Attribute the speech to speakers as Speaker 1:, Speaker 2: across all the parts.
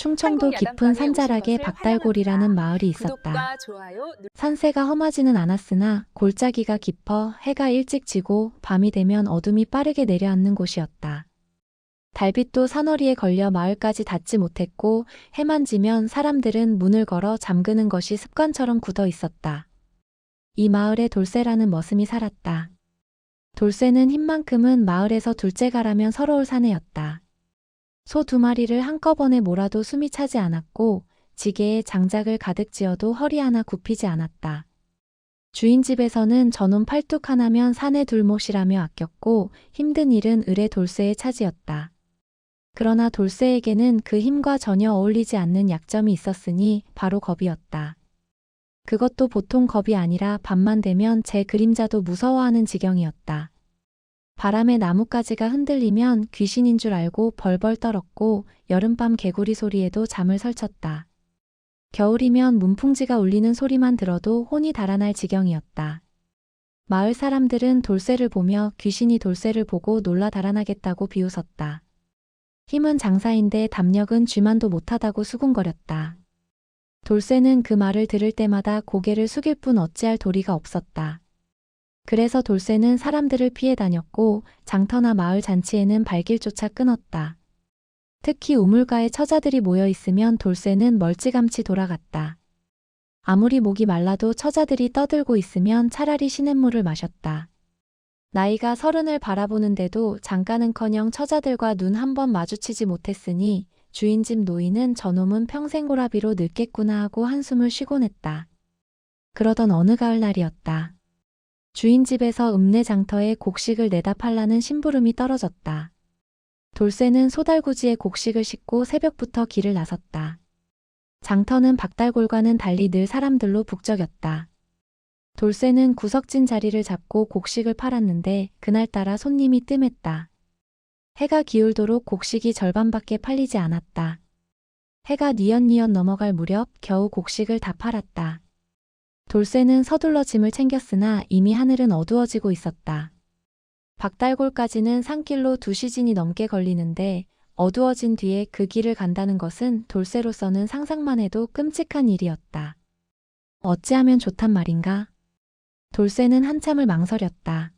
Speaker 1: 충청도 깊은 산자락에 박달골이라는. 마을이 있었다. 산세가 험하지는 않았으나 골짜기가 깊어 해가 일찍 지고 밤이 되면 어둠이 빠르게 내려앉는 곳이었다. 달빛도 산허리에 걸려 마을까지 닿지 못했고 해만 지면 사람들은 문을 걸어 잠그는 것이 습관처럼 굳어 있었다. 이 마을에 돌쇠라는 머슴이 살았다. 돌쇠는 힘만큼은 마을에서 둘째가라면 서러울 사내였다. 소 두 마리를 한꺼번에 몰아도 숨이 차지 않았고 지게에 장작을 가득 지어도 허리 하나 굽히지 않았다. 주인 집에서는 저놈 팔뚝 하나면 사내 둘못이라며 아꼈고 힘든 일은 을의 돌쇠의 차지였다. 그러나 돌쇠에게는 그 힘과 전혀 어울리지 않는 약점이 있었으니 바로 겁이었다. 그것도 보통 겁이 아니라 밤만 되면 제 그림자도 무서워하는 지경이었다. 바람에 나뭇가지가 흔들리면 귀신인 줄 알고 벌벌 떨었고 여름밤 개구리 소리에도 잠을 설쳤다. 겨울이면 문풍지가 울리는 소리만 들어도 혼이 달아날 지경이었다. 마을 사람들은 돌쇠를 보며 귀신이 돌쇠를 보고 놀라 달아나겠다고 비웃었다. 힘은 장사인데 담력은 쥐만도 못하다고 수군거렸다. 돌쇠는 그 말을 들을 때마다 고개를 숙일 뿐 어찌할 도리가 없었다. 그래서 돌쇠는 사람들을 피해 다녔고 장터나 마을 잔치에는 발길조차 끊었다. 특히 우물가에 처자들이 모여 있으면 돌쇠는 멀찌감치 돌아갔다. 아무리 목이 말라도 처자들이 떠들고 있으면 차라리 시냇물을 마셨다. 나이가 서른을 바라보는데도 잠깐은커녕 처자들과 눈 한 번 마주치지 못했으니 주인집 노인은 저놈은 평생 고라비로 늙겠구나 하고 한숨을 쉬곤 했다. 그러던 어느 가을날이었다. 주인집에서 읍내 장터에 곡식을 내다 팔라는 심부름이 떨어졌다. 돌쇠는 소달구지에 곡식을 싣고 새벽부터 길을 나섰다. 장터는 박달골과는 달리 늘 사람들로 북적였다. 돌쇠는 구석진 자리를 잡고 곡식을 팔았는데 그날따라 손님이 뜸했다. 해가 기울도록 곡식이 절반밖에 팔리지 않았다. 해가 니연니연 넘어갈 무렵 겨우 곡식을 다 팔았다. 돌쇠는 서둘러 짐을 챙겼으나 이미 하늘은 어두워지고 있었다. 박달골까지는 산길로 두 시진이 넘게 걸리는데 어두워진 뒤에 그 길을 간다는 것은 돌쇠로서는 상상만 해도 끔찍한 일이었다. 어찌하면 좋단 말인가? 돌쇠는 한참을 망설였다.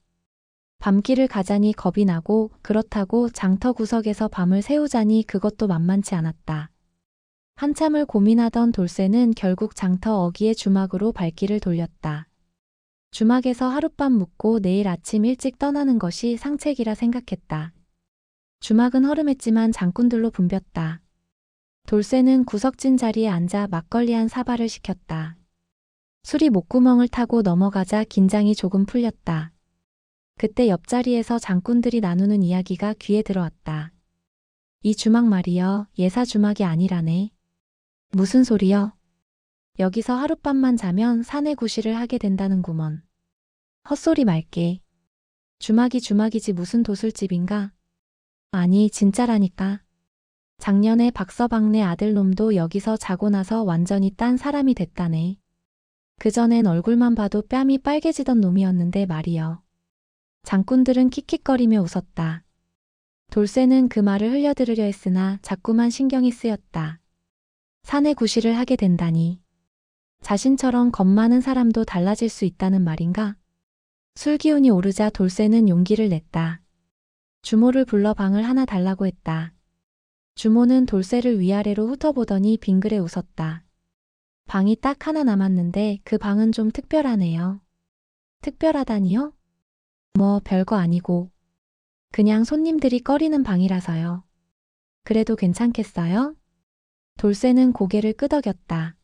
Speaker 1: 밤길을 가자니 겁이 나고 그렇다고 장터 구석에서 밤을 새우자니 그것도 만만치 않았다. 한참을 고민하던 돌쇠는 결국 장터 어귀의 주막으로 발길을 돌렸다. 주막에서 하룻밤 묵고 내일 아침 일찍 떠나는 것이 상책이라 생각했다. 주막은 허름했지만 장꾼들로 붐볐다. 돌쇠는 구석진 자리에 앉아 막걸리 한 사발을 시켰다. 술이 목구멍을 타고 넘어가자 긴장이 조금 풀렸다. 그때 옆자리에서 장꾼들이 나누는 이야기가 귀에 들어왔다. 이 주막 말이여 예사 주막이 아니라네. 무슨 소리여? 여기서 하룻밤만 자면 사내 구실을 하게 된다는구먼. 헛소리 말게. 주막이 주막이지 무슨 도술집인가? 아니, 진짜라니까. 작년에 박서방네 아들놈도 여기서 자고 나서 완전히 딴 사람이 됐다네. 그전엔 얼굴만 봐도 뺨이 빨개지던 놈이었는데 말이여. 장꾼들은 킥킥거리며 웃었다. 돌쇠는 그 말을 흘려들으려 했으나 자꾸만 신경이 쓰였다. 사내 구실을 하게 된다니. 자신처럼 겁 많은 사람도 달라질 수 있다는 말인가? 술 기운이 오르자 돌쇠는 용기를 냈다. 주모를 불러 방을 하나 달라고 했다. 주모는 돌쇠를 위아래로 훑어보더니 빙그레 웃었다. 방이 딱 하나 남았는데 그 방은 좀 특별하네요. 특별하다니요? 뭐 별거 아니고. 그냥 손님들이 꺼리는 방이라서요. 그래도 괜찮겠어요? 돌쇠는 고개를 끄덕였다.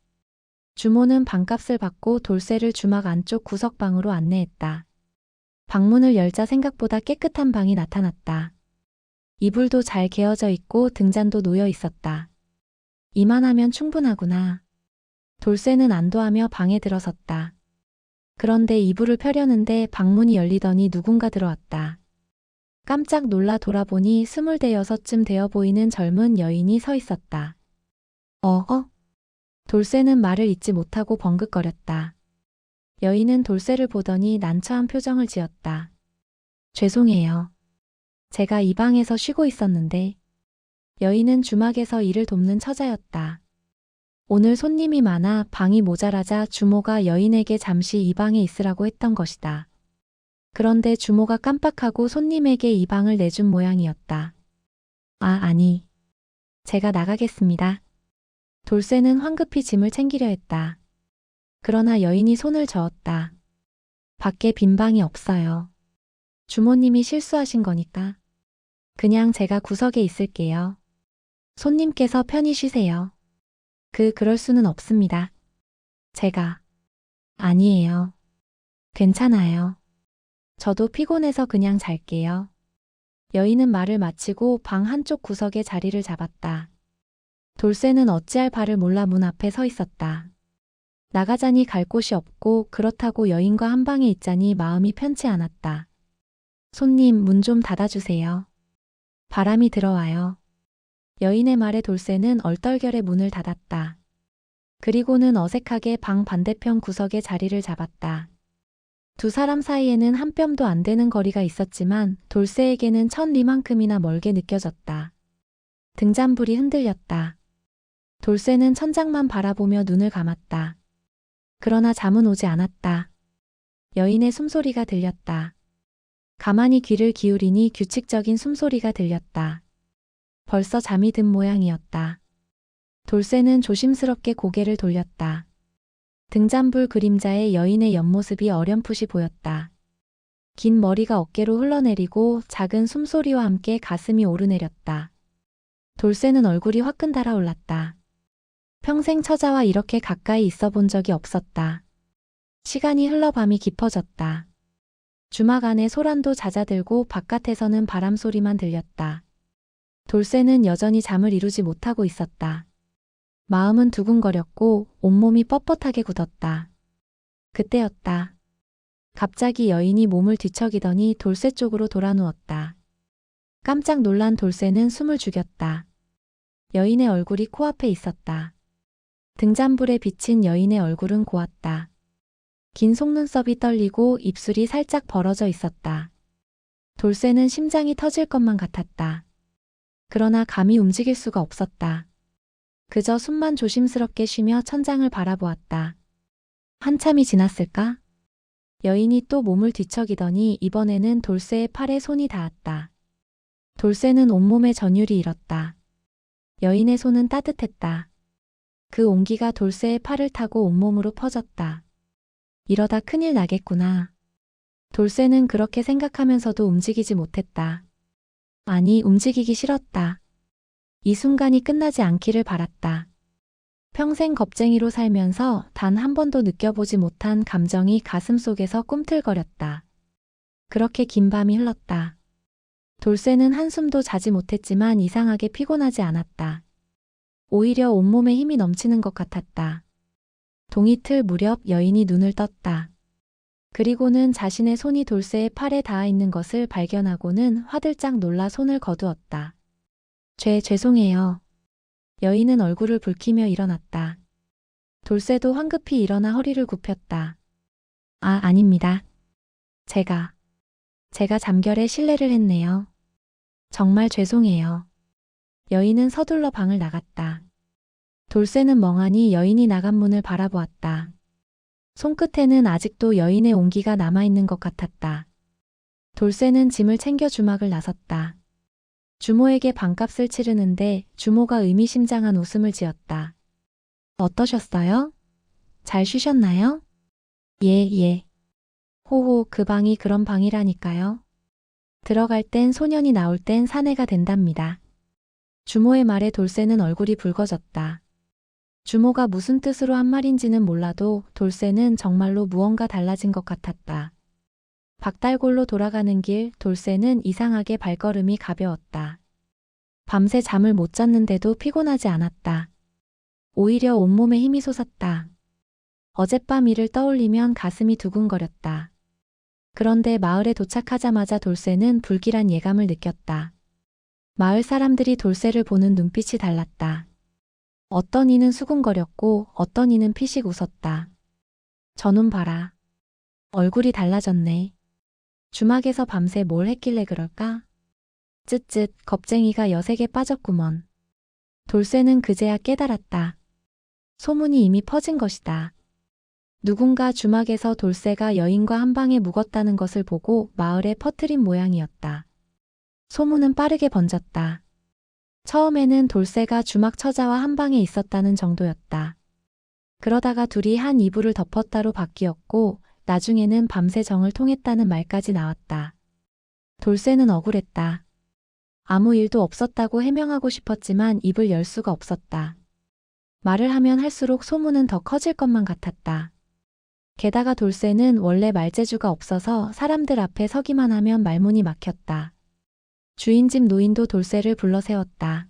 Speaker 1: 주모는 방값을 받고 돌쇠를 주막 안쪽 구석방으로 안내했다. 방문을 열자 생각보다 깨끗한 방이 나타났다. 이불도 잘 개어져 있고 등잔도 놓여 있었다. 이만하면 충분하구나. 돌쇠는 안도하며 방에 들어섰다. 그런데 이불을 펴려는데 방문이 열리더니 누군가 들어왔다. 깜짝 놀라 돌아보니 스물대여섯쯤 되어 보이는 젊은 여인이 서 있었다. 어, 어? 돌쇠는 말을 잇지 못하고 벙긋거렸다. 여인은 돌쇠를 보더니 난처한 표정을 지었다. 죄송해요. 제가 이 방에서 쉬고 있었는데 여인은 주막에서 일을 돕는 처자였다. 오늘 손님이 많아 방이 모자라자 주모가 여인에게 잠시 이 방에 있으라고 했던 것이다. 그런데 주모가 깜빡하고 손님에게 이 방을 내준 모양이었다. 아, 아니. 제가 나가겠습니다. 돌쇠는 황급히 짐을 챙기려 했다. 그러나 여인이 손을 저었다. 밖에 빈 방이 없어요. 주모님이 실수하신 거니까. 그냥 제가 구석에 있을게요. 손님께서 편히 쉬세요. 그, 그럴 수는 없습니다. 제가. 아니에요. 괜찮아요. 저도 피곤해서 그냥 잘게요. 여인은 말을 마치고 방 한쪽 구석에 자리를 잡았다. 돌쇠는 어찌할 바를 몰라 문 앞에 서 있었다. 나가자니 갈 곳이 없고 그렇다고 여인과 한 방에 있자니 마음이 편치 않았다. 손님 문 좀 닫아주세요. 바람이 들어와요. 여인의 말에 돌쇠는 얼떨결에 문을 닫았다. 그리고는 어색하게 방 반대편 구석에 자리를 잡았다. 두 사람 사이에는 한 뼘도 안 되는 거리가 있었지만 돌쇠에게는 천 리만큼이나 멀게 느껴졌다. 등잔불이 흔들렸다. 돌쇠는 천장만 바라보며 눈을 감았다. 그러나 잠은 오지 않았다. 여인의 숨소리가 들렸다. 가만히 귀를 기울이니 규칙적인 숨소리가 들렸다. 벌써 잠이 든 모양이었다. 돌쇠는 조심스럽게 고개를 돌렸다. 등잔불 그림자에 여인의 옆모습이 어렴풋이 보였다. 긴 머리가 어깨로 흘러내리고 작은 숨소리와 함께 가슴이 오르내렸다. 돌쇠는 얼굴이 화끈 달아올랐다. 평생 처자와 이렇게 가까이 있어 본 적이 없었다. 시간이 흘러 밤이 깊어졌다. 주막 안에 소란도 잦아들고 바깥에서는 바람 소리만 들렸다. 돌쇠는 여전히 잠을 이루지 못하고 있었다. 마음은 두근거렸고 온몸이 뻣뻣하게 굳었다. 그때였다. 갑자기 여인이 몸을 뒤척이더니 돌쇠 쪽으로 돌아 누웠다. 깜짝 놀란 돌쇠는 숨을 죽였다. 여인의 얼굴이 코앞에 있었다. 등잔불에 비친 여인의 얼굴은 고왔다. 긴 속눈썹이 떨리고 입술이 살짝 벌어져 있었다. 돌쇠는 심장이 터질 것만 같았다. 그러나 감히 움직일 수가 없었다. 그저 숨만 조심스럽게 쉬며 천장을 바라보았다. 한참이 지났을까? 여인이 또 몸을 뒤척이더니 이번에는 돌쇠의 팔에 손이 닿았다. 돌쇠는 온몸에 전율이 일었다. 여인의 손은 따뜻했다. 그 온기가 돌쇠의 팔을 타고 온몸으로 퍼졌다. 이러다 큰일 나겠구나. 돌쇠는 그렇게 생각하면서도 움직이지 못했다. 아니, 움직이기 싫었다. 이 순간이 끝나지 않기를 바랐다. 평생 겁쟁이로 살면서 단 한 번도 느껴보지 못한 감정이 가슴 속에서 꿈틀거렸다. 그렇게 긴 밤이 흘렀다. 돌쇠는 한숨도 자지 못했지만 이상하게 피곤하지 않았다. 오히려 온몸에 힘이 넘치는 것 같았다. 동이 틀 무렵 여인이 눈을 떴다. 그리고는 자신의 손이 돌쇠의 팔에 닿아 있는 것을 발견하고는 화들짝 놀라 손을 거두었다. 죄, 죄송해요. 여인은 얼굴을 붉히며 일어났다. 돌쇠도 황급히 일어나 허리를 굽혔다. 아, 아닙니다. 제가, 제가 잠결에 실례를 했네요. 정말 죄송해요. 여인은 서둘러 방을 나갔다. 돌쇠는 멍하니 여인이 나간 문을 바라보았다. 손끝에는 아직도 여인의 온기가 남아있는 것 같았다. 돌쇠는 짐을 챙겨 주막을 나섰다. 주모에게 방값을 치르는데 주모가 의미심장한 웃음을 지었다. 어떠셨어요? 잘 쉬셨나요? 예, 예. 호호, 그 방이 그런 방이라니까요. 들어갈 땐 소년이 나올 땐 사내가 된답니다. 주모의 말에 돌쇠는 얼굴이 붉어졌다. 주모가 무슨 뜻으로 한 말인지는 몰라도 돌쇠는 정말로 무언가 달라진 것 같았다. 박달골로 돌아가는 길 돌쇠는 이상하게 발걸음이 가벼웠다. 밤새 잠을 못 잤는데도 피곤하지 않았다. 오히려 온몸에 힘이 솟았다. 어젯밤 일을 떠올리면 가슴이 두근거렸다. 그런데 마을에 도착하자마자 돌쇠는 불길한 예감을 느꼈다. 마을 사람들이 돌쇠를 보는 눈빛이 달랐다. 어떤 이는 수군거렸고 어떤 이는 피식 웃었다. 저눈 봐라. 얼굴이 달라졌네. 주막에서 밤새 뭘 했길래 그럴까? 쯧쯧 겁쟁이가 여색에 빠졌구먼. 돌쇠는 그제야 깨달았다. 소문이 이미 퍼진 것이다. 누군가 주막에서 돌쇠가 여인과 한 방에 묵었다는 것을 보고 마을에 퍼뜨린 모양이었다. 소문은 빠르게 번졌다. 처음에는 돌쇠가 주막 처자와 한 방에 있었다는 정도였다. 그러다가 둘이 한 이불을 덮었다로 바뀌었고 나중에는 밤새 정을 통했다는 말까지 나왔다. 돌쇠는 억울했다. 아무 일도 없었다고 해명하고 싶었지만 입을 열 수가 없었다. 말을 하면 할수록 소문은 더 커질 것만 같았다. 게다가 돌쇠는 원래 말재주가 없어서 사람들 앞에 서기만 하면 말문이 막혔다. 주인집 노인도 돌쇠를 불러 세웠다.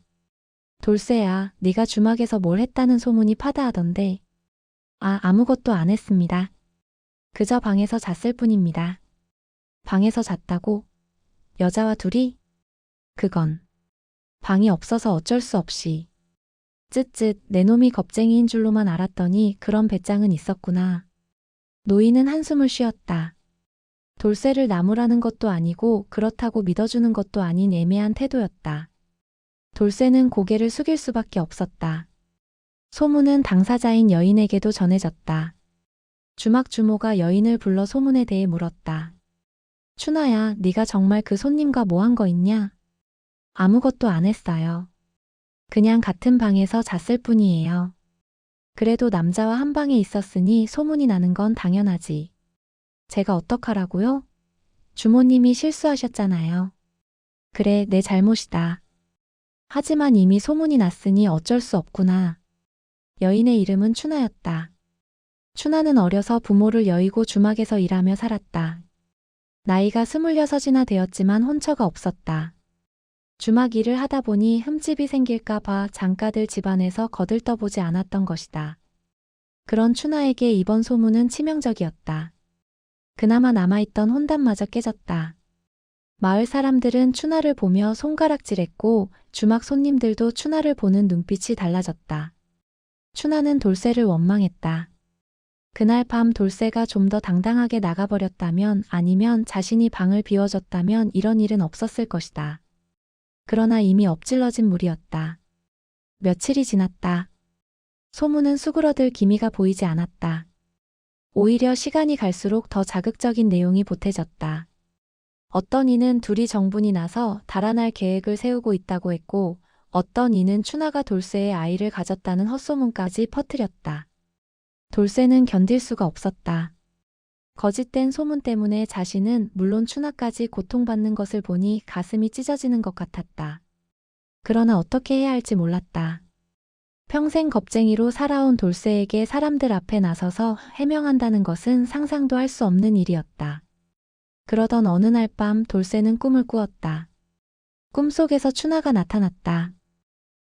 Speaker 1: 돌쇠야, 네가 주막에서 뭘 했다는 소문이 파다하던데. 아, 아무것도 안 했습니다. 그저 방에서 잤을 뿐입니다. 방에서 잤다고? 여자와 둘이? 그건 방이 없어서 어쩔 수 없이. 쯧쯧 내 놈이 겁쟁이인 줄로만 알았더니 그런 배짱은 있었구나. 노인은 한숨을 쉬었다. 돌쇠를 나무라는 것도 아니고 그렇다고 믿어주는 것도 아닌 애매한 태도였다. 돌쇠는 고개를 숙일 수밖에 없었다. 소문은 당사자인 여인에게도 전해졌다. 주막 주모가 여인을 불러 소문에 대해 물었다. 춘아야, 네가 정말 그 손님과 뭐 한 거 있냐? 아무것도 안 했어요. 그냥 같은 방에서 잤을 뿐이에요. 그래도 남자와 한 방에 있었으니 소문이 나는 건 당연하지. 제가 어떡하라고요? 주모님이 실수하셨잖아요. 그래, 내 잘못이다. 하지만 이미 소문이 났으니 어쩔 수 없구나. 여인의 이름은 춘하였다. 춘하는 어려서 부모를 여의고 주막에서 일하며 살았다. 나이가 스물여섯이나 되었지만 혼처가 없었다. 주막 일을 하다 보니 흠집이 생길까봐 장가들 집안에서 거들떠보지 않았던 것이다. 그런 춘하에게 이번 소문은 치명적이었다. 그나마 남아있던 혼담마저 깨졌다. 마을 사람들은 춘하를 보며 손가락질했고 주막 손님들도 춘하를 보는 눈빛이 달라졌다. 춘하는 돌쇠를 원망했다. 그날 밤 돌쇠가 좀 더 당당하게 나가버렸다면 아니면 자신이 방을 비워줬다면 이런 일은 없었을 것이다. 그러나 이미 엎질러진 물이었다. 며칠이 지났다. 소문은 수그러들 기미가 보이지 않았다. 오히려 시간이 갈수록 더 자극적인 내용이 보태졌다. 어떤 이는 둘이 정분이 나서 달아날 계획을 세우고 있다고 했고, 어떤 이는 추나가 돌쇠의 아이를 가졌다는 헛소문까지 퍼뜨렸다. 돌쇠는 견딜 수가 없었다. 거짓된 소문 때문에 자신은 물론 추나까지 고통받는 것을 보니 가슴이 찢어지는 것 같았다. 그러나 어떻게 해야 할지 몰랐다. 평생 겁쟁이로 살아온 돌쇠에게 사람들 앞에 나서서 해명한다는 것은 상상도 할 수 없는 일이었다. 그러던 어느 날 밤 돌쇠는 꿈을 꾸었다. 꿈속에서 추나가 나타났다.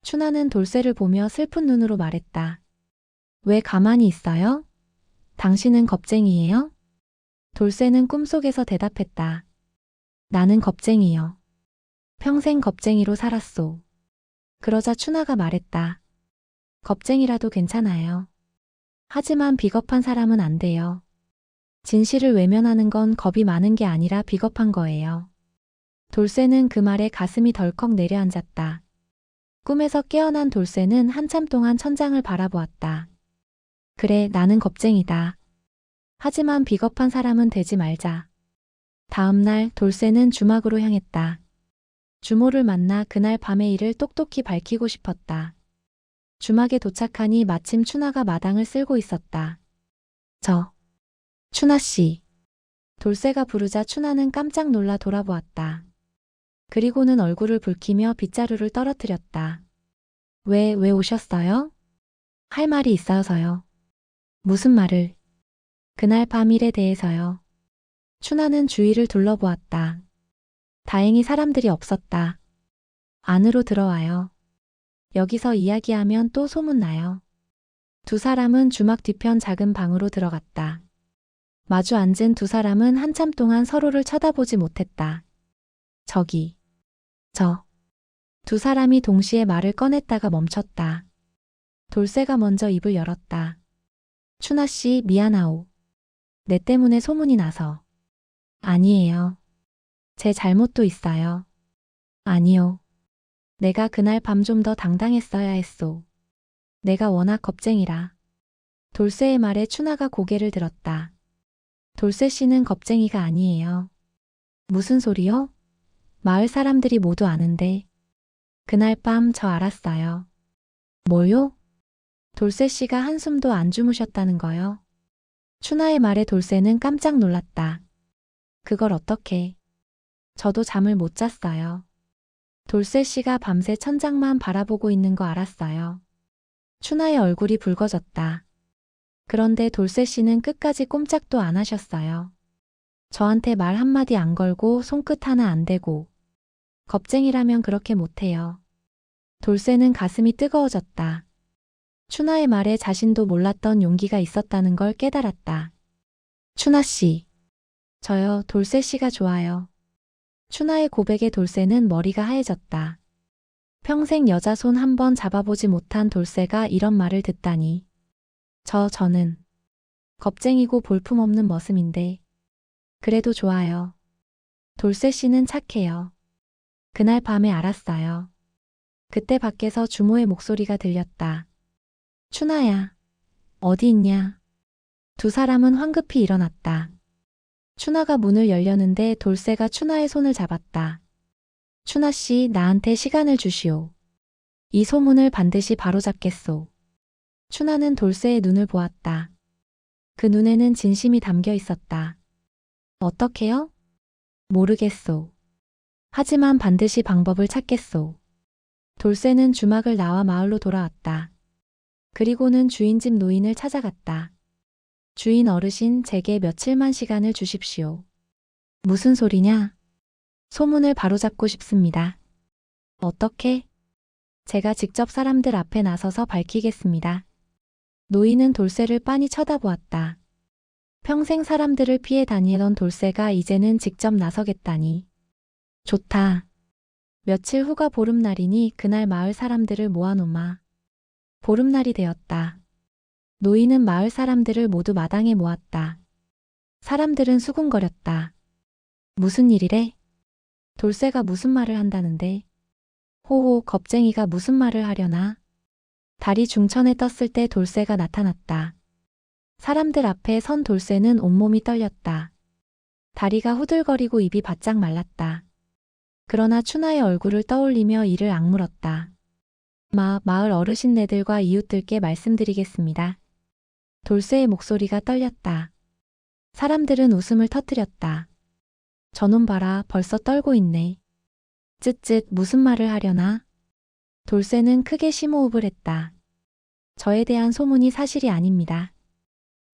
Speaker 1: 추나는 돌쇠를 보며 슬픈 눈으로 말했다. 왜 가만히 있어요? 당신은 겁쟁이에요? 돌쇠는 꿈속에서 대답했다. 나는 겁쟁이요. 평생 겁쟁이로 살았소. 그러자 추나가 말했다. 겁쟁이라도 괜찮아요. 하지만 비겁한 사람은 안 돼요. 진실을 외면하는 건 겁이 많은 게 아니라 비겁한 거예요. 돌쇠는 그 말에 가슴이 덜컥 내려앉았다. 꿈에서 깨어난 돌쇠는 한참 동안 천장을 바라보았다. 그래, 나는 겁쟁이다. 하지만 비겁한 사람은 되지 말자. 다음 날 돌쇠는 주막으로 향했다. 주모를 만나 그날 밤의 일을 똑똑히 밝히고 싶었다. 주막에 도착하니 마침 추나가 마당을 쓸고 있었다. 저, 추나 씨. 돌쇠가 부르자 추나는 깜짝 놀라 돌아보았다. 그리고는 얼굴을 붉히며 빗자루를 떨어뜨렸다. 왜, 왜 오셨어요? 할 말이 있어서요. 무슨 말을? 그날 밤 일에 대해서요. 추나는 주위를 둘러보았다. 다행히 사람들이 없었다. 안으로 들어와요. 여기서 이야기하면 또 소문나요. 두 사람은 주막 뒤편 작은 방으로 들어갔다. 마주 앉은 두 사람은 한참 동안 서로를 쳐다보지 못했다. 저기, 저. 두 사람이 동시에 말을 꺼냈다가 멈췄다. 돌쇠가 먼저 입을 열었다. 추나 씨, 미안하오. 내 때문에 소문이 나서. 아니에요. 제 잘못도 있어요. 아니요. 내가 그날 밤 좀 더 당당했어야 했소. 내가 워낙 겁쟁이라. 돌쇠의 말에 추나가 고개를 들었다. 돌쇠 씨는 겁쟁이가 아니에요. 무슨 소리요? 마을 사람들이 모두 아는데. 그날 밤 저 알았어요. 뭐요? 돌쇠 씨가 한숨도 안 주무셨다는 거요. 추나의 말에 돌쇠는 깜짝 놀랐다. 그걸 어떻게? 저도 잠을 못 잤어요. 돌쇠 씨가 밤새 천장만 바라보고 있는 거 알았어요. 추나의 얼굴이 붉어졌다. 그런데 돌쇠 씨는 끝까지 꼼짝도 안 하셨어요. 저한테 말 한마디 안 걸고 손끝 하나 안 대고. 겁쟁이라면 그렇게 못해요. 돌쇠는 가슴이 뜨거워졌다. 추나의 말에 자신도 몰랐던 용기가 있었다는 걸 깨달았다. 추나 씨. 저요, 돌쇠 씨가 좋아요. 추나의 고백에 돌쇠는 머리가 하얘졌다. 평생 여자 손 한 번 잡아보지 못한 돌쇠가 이런 말을 듣다니. 저, 저는 겁쟁이고 볼품없는 머슴인데. 그래도 좋아요. 돌쇠 씨는 착해요. 그날 밤에 알았어요. 그때 밖에서 주모의 목소리가 들렸다. 추나야, 어디 있냐? 두 사람은 황급히 일어났다. 추나가 문을 열려는데 돌쇠가 추나의 손을 잡았다. 추나 씨, 나한테 시간을 주시오. 이 소문을 반드시 바로잡겠소. 추나는 돌쇠의 눈을 보았다. 그 눈에는 진심이 담겨 있었다. 어떻게요? 모르겠소. 하지만 반드시 방법을 찾겠소. 돌쇠는 주막을 나와 마을로 돌아왔다. 그리고는 주인집 노인을 찾아갔다. 주인 어르신 제게 며칠만 시간을 주십시오. 무슨 소리냐? 소문을 바로잡고 싶습니다. 어떻게? 제가 직접 사람들 앞에 나서서 밝히겠습니다. 노인은 돌쇠를 빤히 쳐다보았다. 평생 사람들을 피해 다니던 돌쇠가 이제는 직접 나서겠다니. 좋다. 며칠 후가 보름날이니 그날 마을 사람들을 모아놓마. 보름날이 되었다. 노인은 마을 사람들을 모두 마당에 모았다. 사람들은 수군거렸다. 무슨 일이래? 돌쇠가 무슨 말을 한다는데? 호호 겁쟁이가 무슨 말을 하려나? 달이 중천에 떴을 때 돌쇠가 나타났다. 사람들 앞에 선 돌쇠는 온몸이 떨렸다. 다리가 후들거리고 입이 바짝 말랐다. 그러나 추나의 얼굴을 떠올리며 이를 악물었다. 마, 마을 어르신네들과 이웃들께 말씀드리겠습니다. 돌쇠의 목소리가 떨렸다. 사람들은 웃음을 터뜨렸다. 저놈 봐라, 벌써 떨고 있네. 쯧쯧, 무슨 말을 하려나? 돌쇠는 크게 심호흡을 했다. 저에 대한 소문이 사실이 아닙니다.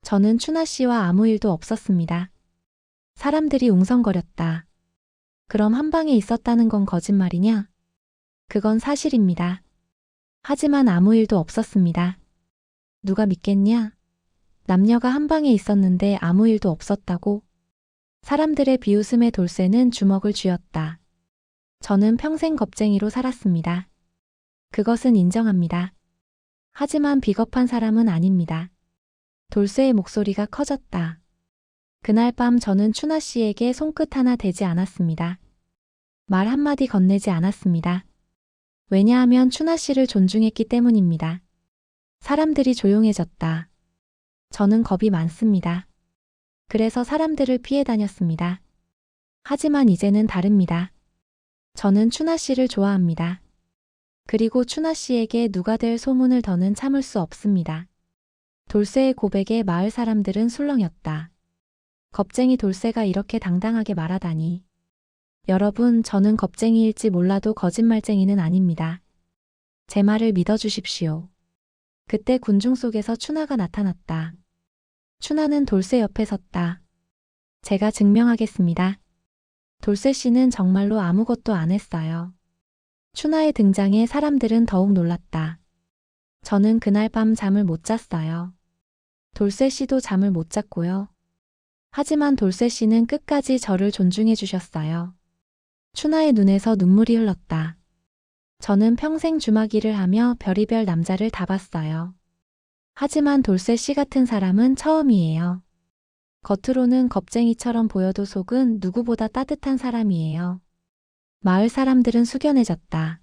Speaker 1: 저는 추나 씨와 아무 일도 없었습니다. 사람들이 웅성거렸다. 그럼 한 방에 있었다는 건 거짓말이냐? 그건 사실입니다. 하지만 아무 일도 없었습니다. 누가 믿겠냐? 남녀가 한 방에 있었는데 아무 일도 없었다고? 사람들의 비웃음에 돌쇠는 주먹을 쥐었다. 저는 평생 겁쟁이로 살았습니다. 그것은 인정합니다. 하지만 비겁한 사람은 아닙니다. 돌쇠의 목소리가 커졌다. 그날 밤 저는 추나 씨에게 손끝 하나 대지 않았습니다. 말 한마디 건네지 않았습니다. 왜냐하면 추나 씨를 존중했기 때문입니다. 사람들이 조용해졌다. 저는 겁이 많습니다. 그래서 사람들을 피해 다녔습니다. 하지만 이제는 다릅니다. 저는 추나 씨를 좋아합니다. 그리고 추나 씨에게 누가 될 소문을 더는 참을 수 없습니다. 돌쇠의 고백에 마을 사람들은 술렁였다. 겁쟁이 돌쇠가 이렇게 당당하게 말하다니. 여러분, 저는 겁쟁이일지 몰라도 거짓말쟁이는 아닙니다. 제 말을 믿어주십시오. 그때 군중 속에서 추나가 나타났다. 추나는 돌쇠 옆에 섰다. 제가 증명하겠습니다. 돌쇠 씨는 정말로 아무것도 안 했어요. 추나의 등장에 사람들은 더욱 놀랐다. 저는 그날 밤 잠을 못 잤어요. 돌쇠 씨도 잠을 못 잤고요. 하지만 돌쇠 씨는 끝까지 저를 존중해 주셨어요. 추나의 눈에서 눈물이 흘렀다. 저는 평생 주마기를 하며 별이별 남자를 다 봤어요. 하지만 돌쇠 씨 같은 사람은 처음이에요. 겉으로는 겁쟁이처럼 보여도 속은 누구보다 따뜻한 사람이에요. 마을 사람들은 숙연해졌다.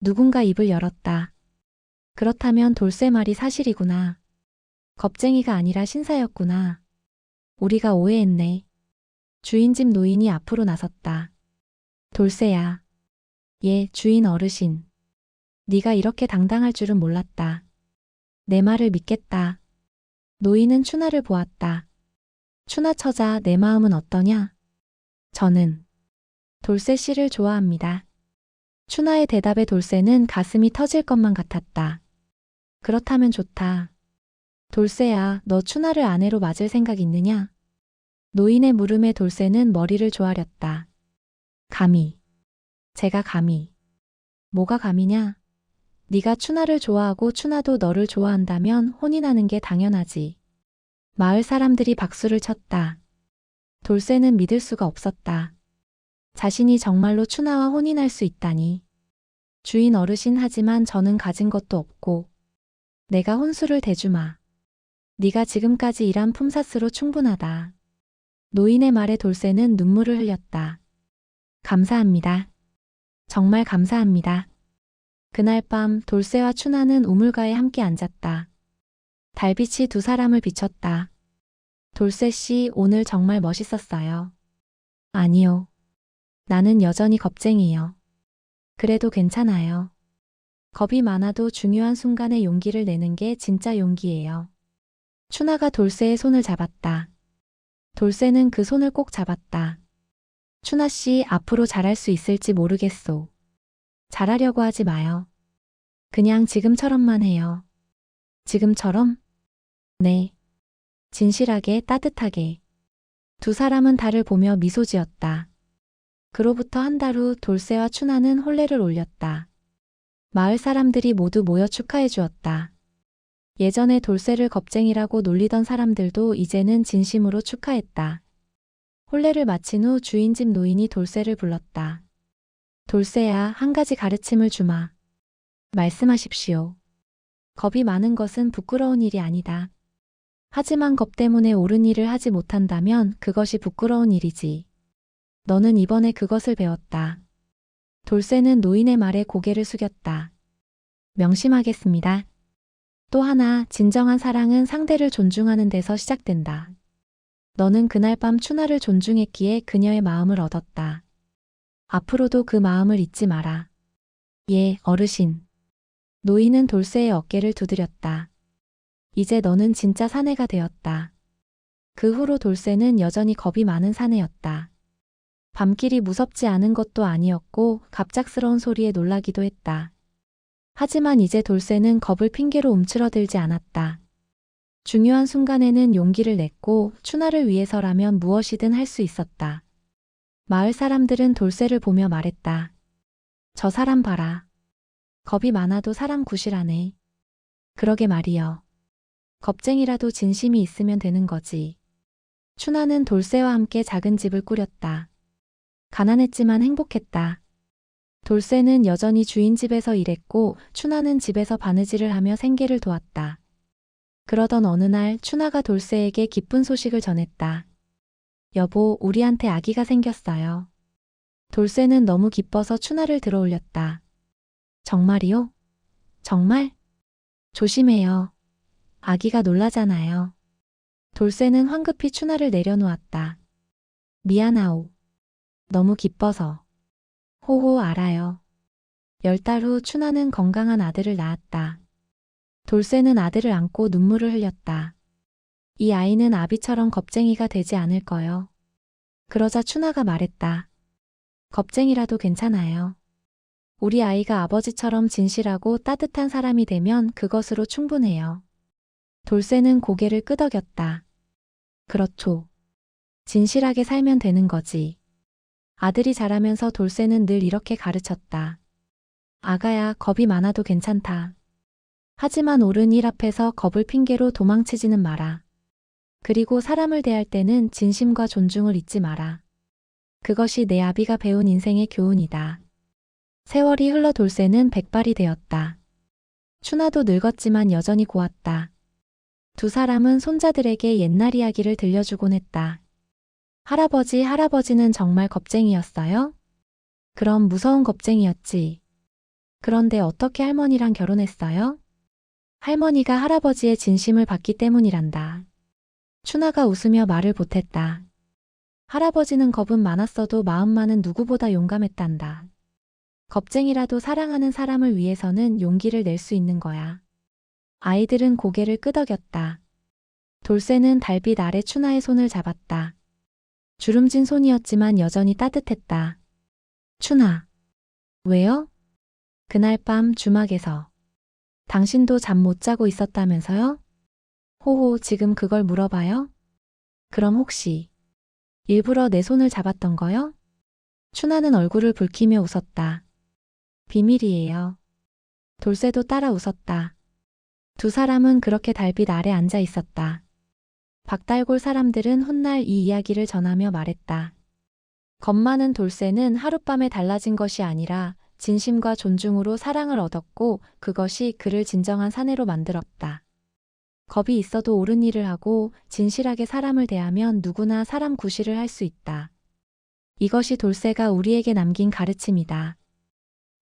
Speaker 1: 누군가 입을 열었다. 그렇다면 돌쇠 말이 사실이구나. 겁쟁이가 아니라 신사였구나. 우리가 오해했네. 주인집 노인이 앞으로 나섰다. 돌쇠야. 예, 주인 어르신. 네가 이렇게 당당할 줄은 몰랐다. 내 말을 믿겠다. 노인은 추나를 보았다. 추나 처자 내 마음은 어떠냐? 저는 돌쇠 씨를 좋아합니다. 추나의 대답에 돌쇠는 가슴이 터질 것만 같았다. 그렇다면 좋다. 돌쇠야, 너 추나를 아내로 맞을 생각 있느냐? 노인의 물음에 돌쇠는 머리를 조아렸다. 감히. 제가 감히. 뭐가 감히냐? 네가 추나를 좋아하고 추나도 너를 좋아한다면 혼인하는 게 당연하지. 마을 사람들이 박수를 쳤다. 돌쇠는 믿을 수가 없었다. 자신이 정말로 추나와 혼인할 수 있다니. 주인 어르신 하지만 저는 가진 것도 없고 내가 혼수를 대주마. 네가 지금까지 일한 품삯으로 충분하다. 노인의 말에 돌쇠는 눈물을 흘렸다. 감사합니다. 정말 감사합니다. 그날 밤 돌쇠와 추나는 우물가에 함께 앉았다. 달빛이 두 사람을 비췄다. 돌쇠 씨 오늘 정말 멋있었어요. 아니요. 나는 여전히 겁쟁이요. 그래도 괜찮아요. 겁이 많아도 중요한 순간에 용기를 내는 게 진짜 용기예요. 추나가 돌쇠의 손을 잡았다. 돌쇠는 그 손을 꼭 잡았다. 추나 씨 앞으로 잘할 수 있을지 모르겠소. 잘하려고 하지 마요. 그냥 지금처럼만 해요. 지금처럼? 네. 진실하게 따뜻하게. 두 사람은 달을 보며 미소 지었다. 그로부터 한 달 후 돌쇠와 추나는 혼례를 올렸다. 마을 사람들이 모두 모여 축하해 주었다. 예전에 돌쇠를 겁쟁이라고 놀리던 사람들도 이제는 진심으로 축하했다. 혼례를 마친 후 주인집 노인이 돌쇠를 불렀다. 돌쇠야, 한 가지 가르침을 주마. 말씀하십시오. 겁이 많은 것은 부끄러운 일이 아니다. 하지만 겁 때문에 옳은 일을 하지 못한다면 그것이 부끄러운 일이지. 너는 이번에 그것을 배웠다. 돌쇠는 노인의 말에 고개를 숙였다. 명심하겠습니다. 또 하나, 진정한 사랑은 상대를 존중하는 데서 시작된다. 너는 그날 밤 추나를 존중했기에 그녀의 마음을 얻었다. 앞으로도 그 마음을 잊지 마라. 예, 어르신. 노인은 돌쇠의 어깨를 두드렸다. 이제 너는 진짜 사내가 되었다. 그 후로 돌쇠는 여전히 겁이 많은 사내였다. 밤길이 무섭지 않은 것도 아니었고 갑작스러운 소리에 놀라기도 했다. 하지만 이제 돌쇠는 겁을 핑계로 움츠러들지 않았다. 중요한 순간에는 용기를 냈고 추나를 위해서라면 무엇이든 할 수 있었다. 마을 사람들은 돌쇠를 보며 말했다. 저 사람 봐라. 겁이 많아도 사람 구실하네. 그러게 말이여. 겁쟁이라도 진심이 있으면 되는 거지. 추나는 돌쇠와 함께 작은 집을 꾸렸다. 가난했지만 행복했다. 돌쇠는 여전히 주인 집에서 일했고 추나는 집에서 바느질을 하며 생계를 도왔다. 그러던 어느 날 추나가 돌쇠에게 기쁜 소식을 전했다. 여보, 우리한테 아기가 생겼어요. 돌쇠는 너무 기뻐서 추나를 들어 올렸다. 정말이요? 정말? 조심해요. 아기가 놀라잖아요. 돌쇠는 황급히 추나를 내려놓았다. 미안하오. 너무 기뻐서. 호호 알아요. 열 달 후 추나는 건강한 아들을 낳았다. 돌쇠는 아들을 안고 눈물을 흘렸다. 이 아이는 아비처럼 겁쟁이가 되지 않을 거요. 그러자 추나가 말했다. 겁쟁이라도 괜찮아요. 우리 아이가 아버지처럼 진실하고 따뜻한 사람이 되면 그것으로 충분해요. 돌쇠는 고개를 끄덕였다. 그렇죠. 진실하게 살면 되는 거지. 아들이 자라면서 돌쇠는 늘 이렇게 가르쳤다. 아가야, 겁이 많아도 괜찮다. 하지만 옳은 일 앞에서 겁을 핑계로 도망치지는 마라. 그리고 사람을 대할 때는 진심과 존중을 잊지 마라. 그것이 내 아비가 배운 인생의 교훈이다. 세월이 흘러 돌쇠는 백발이 되었다. 추나도 늙었지만 여전히 고왔다. 두 사람은 손자들에게 옛날 이야기를 들려주곤 했다. 할아버지, 할아버지는 정말 겁쟁이였어요? 그럼 무서운 겁쟁이였지. 그런데 어떻게 할머니랑 결혼했어요? 할머니가 할아버지의 진심을 받기 때문이란다. 춘하가 웃으며 말을 보탰다. 할아버지는 겁은 많았어도 마음만은 누구보다 용감했단다. 겁쟁이라도 사랑하는 사람을 위해서는 용기를 낼 수 있는 거야. 아이들은 고개를 끄덕였다. 돌쇠는 달빛 아래 춘하의 손을 잡았다. 주름진 손이었지만 여전히 따뜻했다. 춘하. 왜요? 그날 밤 주막에서. 당신도 잠 못 자고 있었다면서요? 호호, 지금 그걸 물어봐요? 그럼 혹시 일부러 내 손을 잡았던 거요? 춘하는 얼굴을 붉히며 웃었다. 비밀이에요. 돌쇠도 따라 웃었다. 두 사람은 그렇게 달빛 아래 앉아 있었다. 박달골 사람들은 훗날 이 이야기를 전하며 말했다. 겁 많은 돌쇠는 하룻밤에 달라진 것이 아니라 진심과 존중으로 사랑을 얻었고 그것이 그를 진정한 사내로 만들었다. 겁이 있어도 옳은 일을 하고 진실하게 사람을 대하면 누구나 사람 구실을 할 수 있다. 이것이 돌쇠가 우리에게 남긴 가르침이다.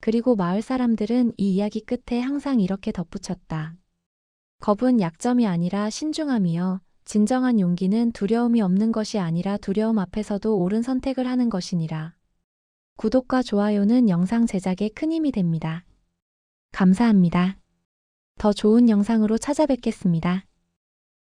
Speaker 1: 그리고 마을 사람들은 이 이야기 끝에 항상 이렇게 덧붙였다. 겁은 약점이 아니라 신중함이여 진정한 용기는 두려움이 없는 것이 아니라 두려움 앞에서도 옳은 선택을 하는 것이니라. 구독과 좋아요는 영상 제작에 큰 힘이 됩니다. 감사합니다. 더 좋은 영상으로 찾아뵙겠습니다.